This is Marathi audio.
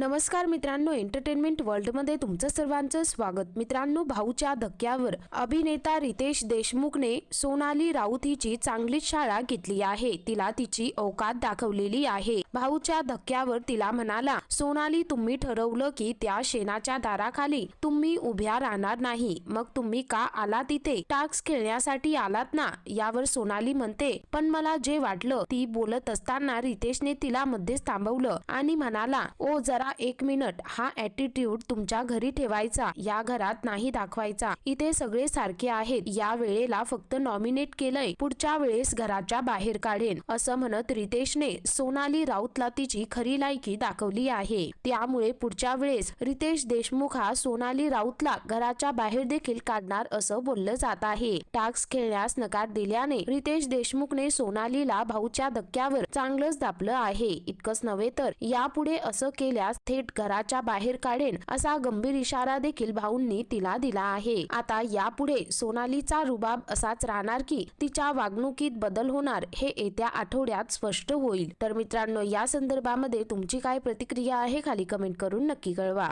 नमस्कार मित्रांनो एंटरटेनमेंट वर्ल्डमध्ये तुमचं सर्वांचं स्वागत. मित्रांनो भाऊच्या धक्क्यावर अभिनेता रितेश देशमुखने सोनाली राऊत हिची चांगलीच शाळा घेतली आहे. तिला तिची औकात दाखवलेली आहे. भाऊच्या धक्क्यावर तिला म्हणाला सोनाली तुम्ही ठरवलं की त्या शेणाच्या दाराखाली तुम्ही उभ्या राहणार नाही. मग तुम्ही का आला तिथे टाक्स खेळण्यासाठी आलात ना? यावर सोनाली म्हणते पण मला जे वाटलं ती बोलत असताना रितेशने तिला मध्येच थांबवलं आणि म्हणाला ओ जरा एक मिनिट हा ऍटिट्यूड तुमच्या घरी ठेवायचा या घरात नाही दाखवायचा. इथे सगळे सारखे आहेत. या वेळेला फक्त नॉमिनेट केलंय. पुढच्या वेळेस घराच्या बाहेर काढेन. असं म्हणत रितेशने सोनाली राऊतला तिची खरी लायकी दाखवली आहे. त्यामुळे पुढच्या वेळेस रितेश देशमुख हा सोनाली राऊतला घराच्या बाहेर देखील काढणार असं बोललं जात आहे. टाक्स खेळण्यास नकार दिल्याने रितेश देशमुखने सोनालीला भाऊच्या धक्क्यावर चांगलंच दापलं आहे. इतकंच नव्हे तर यापुढे असं केल्यास थेट घराच्या बाहेर काढेन असा गंभीर इशारा देखील भाऊंनी तिला दिला आहे. आता यापुढे सोनालीचा रुबाब असाच राहणार की तिच्या वागणुकीत बदल होणार हे येत्या आठवड्यात स्पष्ट होईल. तर मित्रांनो या संदर्भामध्ये तुमची काय प्रतिक्रिया आहे खाली कमेंट करून नक्की कळवा.